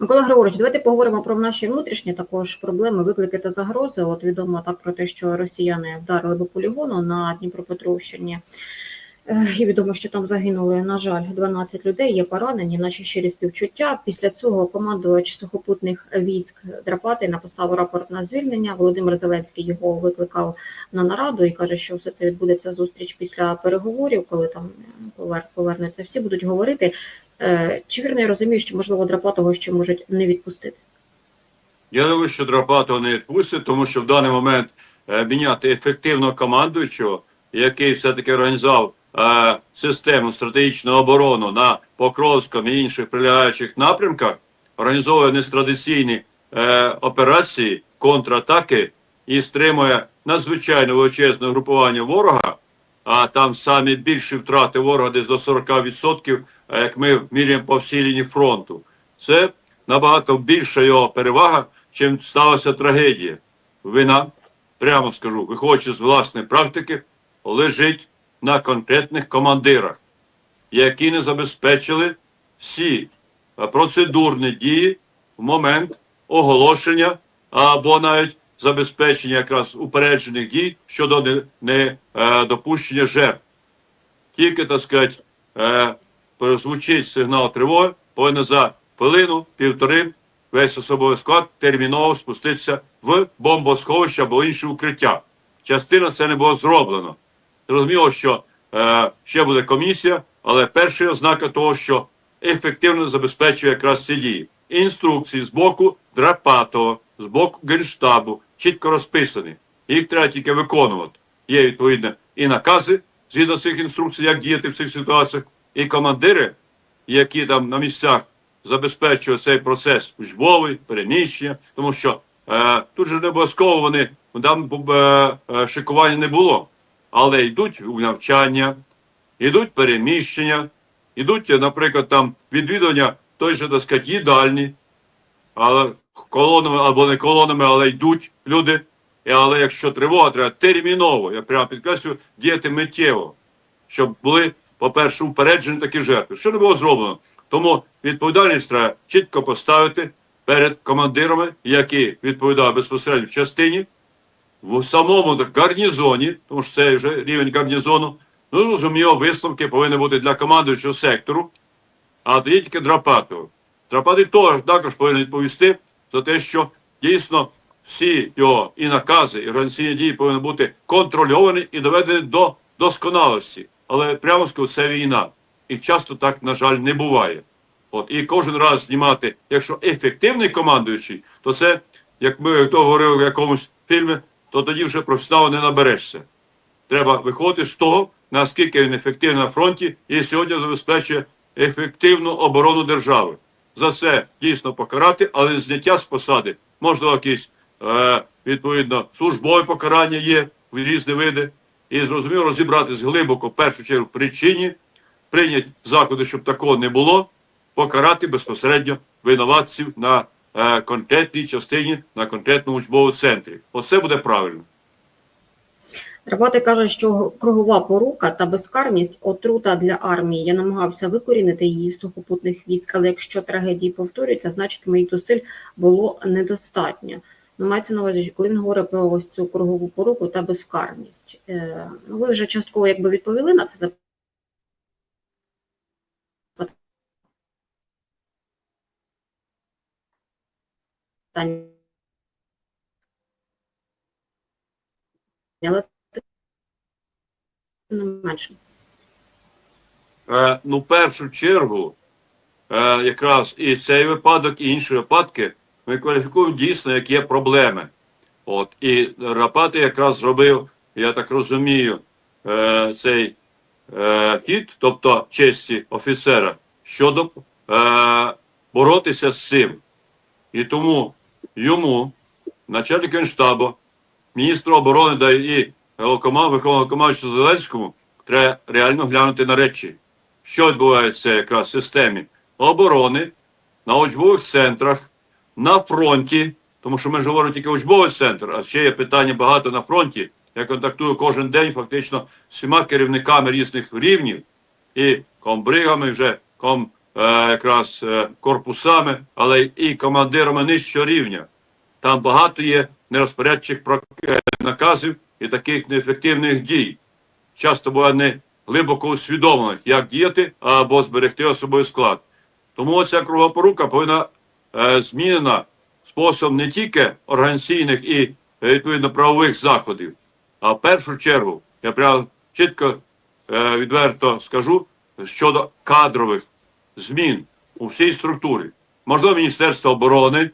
Микола Григорович, давайте поговоримо про наші внутрішні також проблеми, виклики та загрози. От відомо так про те, що росіяни вдарили по полігону на Дніпропетровщині. І відомо, що там загинули, на жаль, 12 людей, є поранені, наші щирі співчуття. Після цього командувач сухопутних військ Драпати написав рапорт на звільнення. Володимир Зеленський його викликав на нараду і каже, що все це відбудеться зустріч після переговорів, коли там повер- повернуться всі, будуть говорити. Е, Чи вірно я розумію, що можливо Драпатого ще можуть не відпустити? Я думаю, що Драпатого не відпустять, тому що в даний момент е, міняти ефективного командуючого, який все-таки організував е, систему стратегічної оборони на Покровському і інших прилягаючих напрямках, організовує нестрадиційні е, операції, контратаки і стримує надзвичайно величезне групування ворога. А там самі більші втрати ворога десь до 40%, е, як ми міряємо по всій лінії фронту. Це набагато більша його перевага, чим сталася трагедія. Вина, прямо скажу, виходячи з власної практики, лежить на конкретних командирах, які не забезпечили всі процедурні дії в момент оголошення або навіть забезпечення якраз упереджених дій щодо не, не е, жертв. Тільки, так сказати, е, прозвучить сигнал тривоги, повинен за хвилину, півтори весь особовий склад терміново спуститися в бомбосховище або інше укриття. Частина це не було зроблено. Зрозуміло, що е, ще буде комісія, але перша ознака того, що ефективно забезпечує якраз ці дії. Інструкції з боку Драпатого, з боку Генштабу чітко розписані. Їх треба тільки виконувати. Є відповідно і накази згідно цих інструкцій, як діяти в цих ситуаціях, і командири, які там на місцях забезпечують цей процес учбовий, переміщення, тому що е, тут же не обов'язково вони там е, е, шикування не було, але йдуть у навчання, йдуть переміщення, йдуть, наприклад, там відвідування той же, сказати, їдальні, але колонами або не колонами, але йдуть люди. І, Але якщо тривога, треба терміново, я прямо підкреслюю, діяти миттєво, щоб були, по-перше, упереджені такі жертви. Що не було зроблено? Тому відповідальність треба чітко поставити перед командирами, які відповідають безпосередньо в частині, в самому гарнізоні, тому що це вже рівень гарнізону. Ну, розуміло, висновки повинні бути для командуючого сектору, а тоді тільки Драпатого. Драпатий то- також повинен відповісти за те, що дійсно всі його і накази, і організаційні дії повинні бути контрольовані і доведені до досконалості. Але прямо скажу, це війна. І часто так, на жаль, не буває. От, і кожен раз знімати, якщо ефективний командуючий, то це, як ми хто говорив в якомусь фільмі, то тоді вже професіонала не наберешся. Треба виходити з того, наскільки він ефективний на фронті і сьогодні забезпечує ефективну оборону держави. За це дійсно покарати, але зняття з посади, можливо, якісь е, відповідно службове покарання є в різні види. І зрозуміло розібратись глибоко, в першу чергу, причині, прийняти заходи, щоб такого не було, покарати безпосередньо винуватців на конкретній частині, на конкретному учбовому центрі. Оце буде правильно. Драпати каже, що кругова порука та безкарність отрута для армії. Я намагався викорінити її з сухопутних військ, але якщо трагедії повторюються, значить моїх зусиль було недостатньо. Ну, мається на увазі, коли він говорить про ось цю кругову поруку та безкарність. Е, ну, ви вже частково якби відповіли на це запитання. Але не менше. Е, ну, в першу чергу, е, якраз і цей випадок, і інші випадки ми кваліфікуємо дійсно, як є проблеми. От, і Рапати якраз зробив, я так розумію, е, цей е, хід, тобто честі офіцера, щодо е, боротися з цим. І тому йому, начальник генштабу, міністру оборони да і Верховного командуючого Зеленському, треба реально глянути на речі що відбувається якраз в системі оборони, на учбових центрах, на фронті, тому що ми ж говоримо тільки учбовий центр, а ще є питання багато на фронті. Я контактую кожен день фактично з всіма керівниками різних рівнів і комбригами, вже ком, якраз е, корпусами, але і командирами нижчого рівня. Там багато є нерозпорядчих е, наказів і таких неефективних дій. Часто буває не глибоко усвідомлених, як діяти або зберегти особовий склад. Тому ця кругопорука повинна е, змінена способом не тільки організаційних і е, відповідно правових заходів, а в першу чергу я прямо чітко е, відверто скажу щодо кадрових змін у всій структурі. Можливо, Міністерства оборони,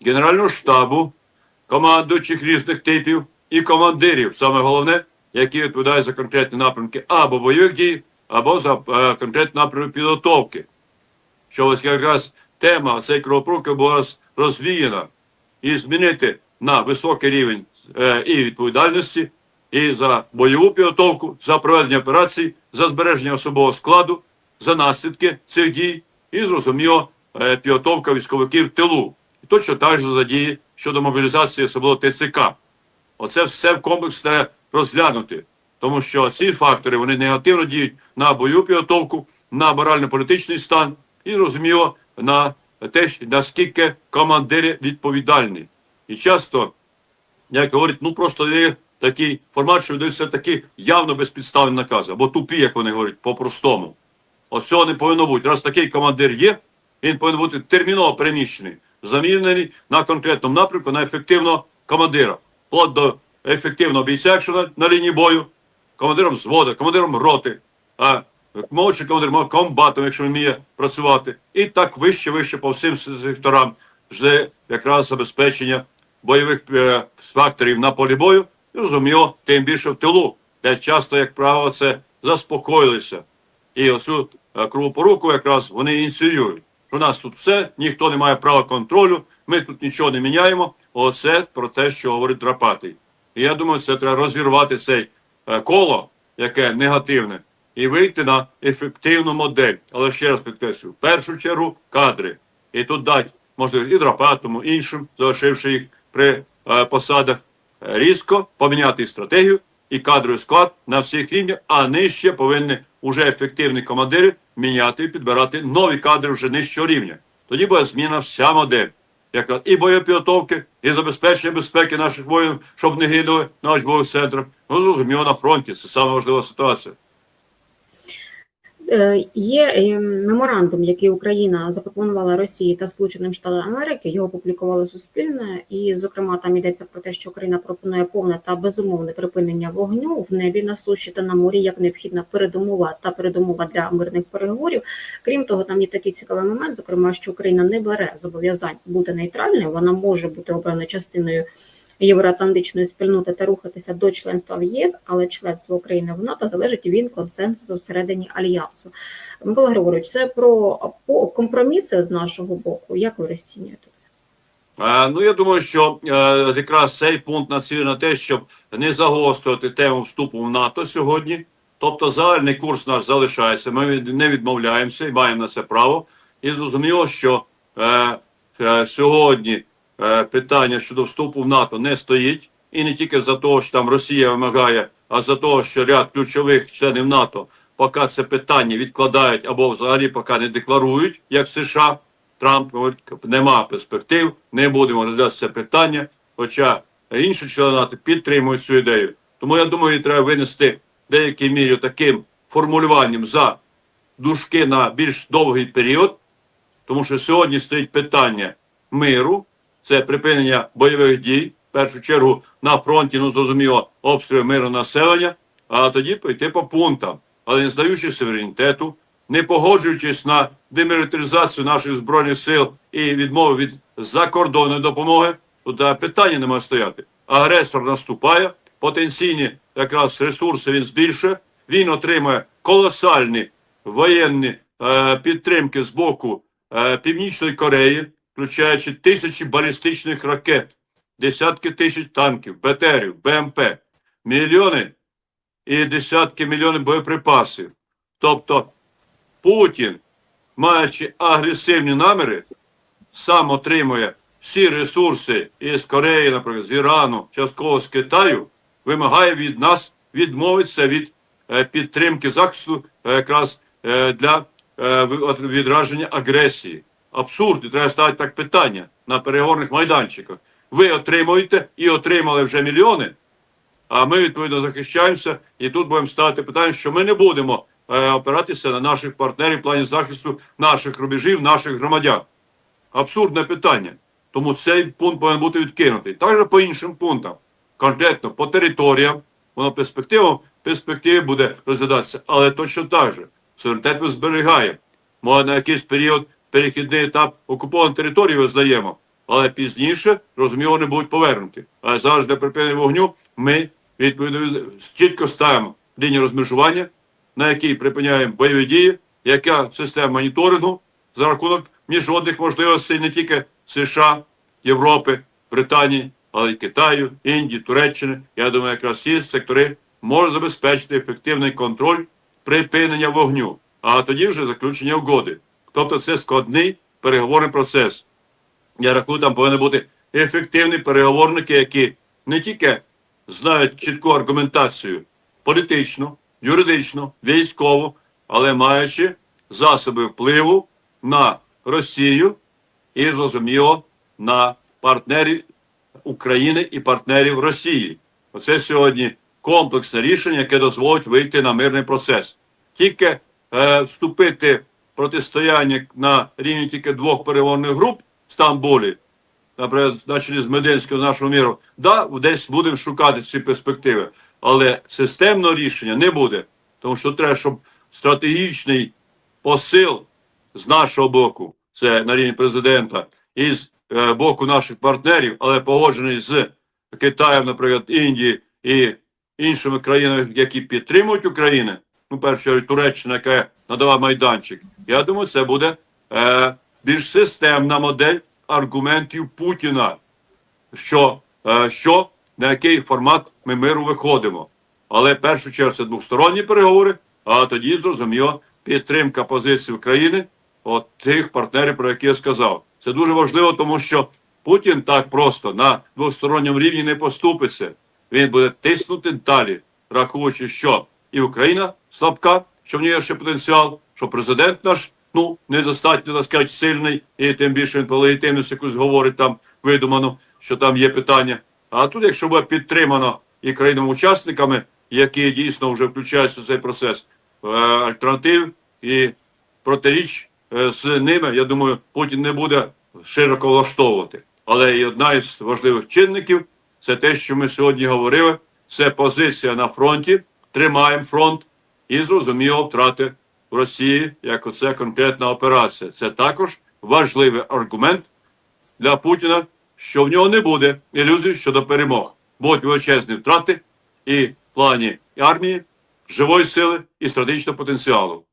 Генерального штабу, командуючих різних типів і командирів, саме головне, які відповідають за конкретні напрямки або бойових дій, або за е, конкретні напрямки підготовки. Що ось якраз тема цієї кровопруки була розвіяна і змінити на високий рівень е, і відповідальності, і за бойову підготовку, за проведення операцій, за збереження особового складу, за наслідки цих дій, і зрозуміло, е, підготовка військовиків тилу. І точно так же за дії щодо мобілізації особливо ТЦК. Оце все в комплекс треба розглянути, тому що ці фактори вони негативно діють на бойову підготовку, на морально-політичний стан і, зрозуміло, на те, наскільки командири відповідальні. І часто, як говорять, ну просто є такий формат, що такі явно безпідставні накази, або тупі, як вони говорять, по-простому. От цього не повинно бути. Раз такий командир є, він повинен бути терміново переміщений, замінений на конкретному напрямку на ефективного командира, вплоть до ефективного бійця, якщо на, на лінії бою, командиром взводу, командиром роти, а молодший командир комбатом, якщо він вміє працювати, і так вище, вище по всім секторам, вже якраз забезпечення бойових е, факторів на полі бою, розуміло, тим більше в тилу, де часто, як правило, це заспокоїлися. І оцю е, кровопоруку якраз вони ініціюють. У нас тут все, ніхто не має права контролю, ми тут нічого не міняємо. Оце про те, що говорить Драпатий. І я думаю, це треба розірвати цей е, коло, яке негативне, і вийти на ефективну модель. Але ще раз підкреслюю, в першу чергу кадри. І тут дати можливо і Драпатому, іншим, залишивши їх при е, посадах, різко поміняти стратегію і кадровий склад на всіх рівнях, а нижче повинні вже ефективні командири міняти і підбирати нові кадри вже нижчого рівня. Тоді буде зміна вся модель. Якраз і боєпідготовки, і забезпечення безпеки наших воїнів, щоб не гинули на очбових центрах. Ну, зрозуміло, на фронті. Це саме ситуація. Е, Є е, меморандум, який Україна запропонувала Росії та Сполученим Штатам Америки. Його опублікували суспільне, і зокрема там йдеться про те, що Україна пропонує повне та безумовне припинення вогню в небі на суші та на морі як необхідна передумова та передумова для мирних переговорів. Крім того, там є такий цікавий момент, зокрема, що Україна не бере зобов'язань бути нейтральною. Вона може бути обраною частиною. Євроатлантичної спільноти та рухатися до членства в ЄС, але членство України в НАТО залежить від консенсусу всередині альянсу. Микола Григорович, це про компроміси з нашого боку. Як ви розцінюєте це? Ну, я думаю, що е, якраз цей пункт націлений на те, щоб не загострювати тему вступу в НАТО сьогодні. Тобто загальний курс наш залишається. Ми не відмовляємося і маємо на це право. І зрозуміло, що е, е, сьогодні питання щодо вступу в НАТО не стоїть. І не тільки за того, що там Росія вимагає, а за того, що ряд ключових членів НАТО поки це питання відкладають або взагалі поки не декларують, як США. Трамп говорить, нема перспектив, не будемо розглядати це питання. Хоча інші члени НАТО підтримують цю ідею. Тому я думаю, треба винести в деякій мірі таким формулюванням за дужки на більш довгий період, тому що сьогодні стоїть питання миру, це припинення бойових дій, в першу чергу на фронті, ну зрозуміло, обстріли миру населення, а тоді пойти по пунктам, але не здаючи суверенітету, не погоджуючись на демілітаризацію наших збройних сил і відмову від закордонної допомоги, то да, питання не може стояти. Агресор наступає, потенційні якраз ресурси він збільшує, він отримує колосальні воєнні е, підтримки з боку е, Північної Кореї, включаючи тисячі балістичних ракет, десятки тисяч танків, БТРів, БМП, мільйони і десятки мільйонів боєприпасів. Тобто Путін, маючи агресивні наміри, сам отримує всі ресурси із Кореї, наприклад, з Ірану, частково з Китаю, вимагає від нас відмовитися від е, підтримки захисту е, якраз е, для відраження агресії. Абсурд, і треба ставити так питання на переговорних майданчиках. Ви отримуєте і отримали вже мільйони, а ми відповідно захищаємося, і тут будемо ставити питання, що ми не будемо е, опиратися на наших партнерів в плані захисту наших рубежів, наших громадян. Абсурдне питання. Тому цей пункт повинен бути відкинутий. Також по іншим пунктам, конкретно по територіям, воно перспектива, перспективі буде розглядатися, але точно так же. Суверенітет ми зберігаємо. Може на якийсь період перехідний етап окупованої території визнаємо, але пізніше, розуміло, вони будуть повернуті. Але зараз для припинення вогню ми відповідно чітко ставимо лінію розмежування, на якій припиняємо бойові дії, яка система моніторингу за рахунок міжнародних можливостей не тільки США, Європи, Британії, але й Китаю, Індії, Туреччини. Я думаю, якраз ці сектори можуть забезпечити ефективний контроль припинення вогню, а тоді вже заключення угоди. Тобто це складний переговорний процес. Я рахую, там повинні бути ефективні переговорники, які не тільки знають чітку аргументацію політичну, юридичну, військову, але маючи засоби впливу на Росію і, зрозуміло, на партнерів України і партнерів Росії. Оце сьогодні комплексне рішення, яке дозволить вийти на мирний процес. Тільки е, вступити протистояння на рівні тільки двох переговорних груп в Стамбулі, наприклад, начали з Мединського нашого міру, да, десь будемо шукати ці перспективи, але системного рішення не буде, тому що треба, щоб стратегічний посил з нашого боку, це на рівні президента, і з е, боку наших партнерів, але погоджений з Китаєм, наприклад, Індії і іншими країнами, які підтримують Україну, ну, першу Туреччина, яка надала майданчик. Я думаю, це буде е, більш системна модель аргументів Путіна, що, е, що на який формат ми миру виходимо. Але в першу чергу це двосторонні переговори, а тоді зрозуміло підтримка позиції України от тих партнерів, про які я сказав. Це дуже важливо, тому що Путін так просто на двосторонньому рівні не поступиться. Він буде тиснути далі, рахуючи, що і Україна слабка, що в ній є ще потенціал, що президент наш ну недостатньо так сказати, сильний, і тим більше він про легітимність якусь говорить там видумано, що там є питання. А тут, якщо буде підтримано і країнами-учасниками, які дійсно вже включаються в цей процес, е, альтернатив і протиріч е, з ними, я думаю, Путін не буде широко влаштовувати. Але і одна із важливих чинників це те, що ми сьогодні говорили, це позиція на фронті, тримаємо фронт і зрозуміло втрати в Росії, як оце конкретна операція. Це також важливий аргумент для Путіна, що в нього не буде ілюзій щодо перемог. Будуть величезні втрати і в плані армії, живої сили і стратегічного потенціалу.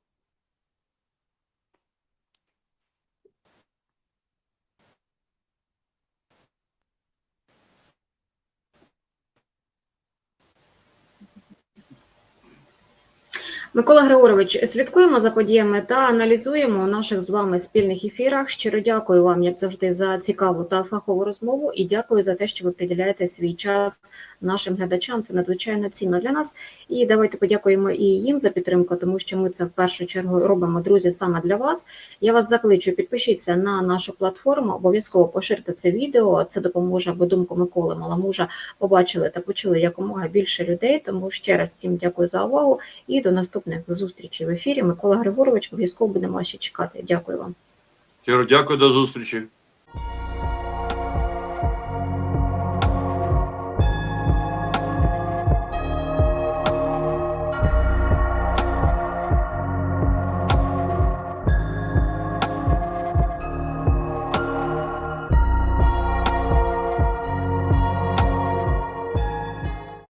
Микола Григорович, слідкуємо за подіями та аналізуємо у наших з вами спільних ефірах. Щиро дякую вам, як завжди, за цікаву та фахову розмову, і дякую за те, що ви приділяєте свій час нашим глядачам. Це надзвичайно цінно для нас. І давайте подякуємо і їм за підтримку, тому що ми це в першу чергу робимо, друзі, саме для вас. Я вас закличу, підпишіться на нашу платформу, обов'язково поширте це відео. Це допоможе, бо думку Миколи Маламужа побачили та почули якомога більше людей. Тому ще раз всім дякую за увагу і до наступних зустрічей в ефірі. Микола Григорович, обов'язково будемо ще чекати. Дякую вам. Дякую до зустрічі.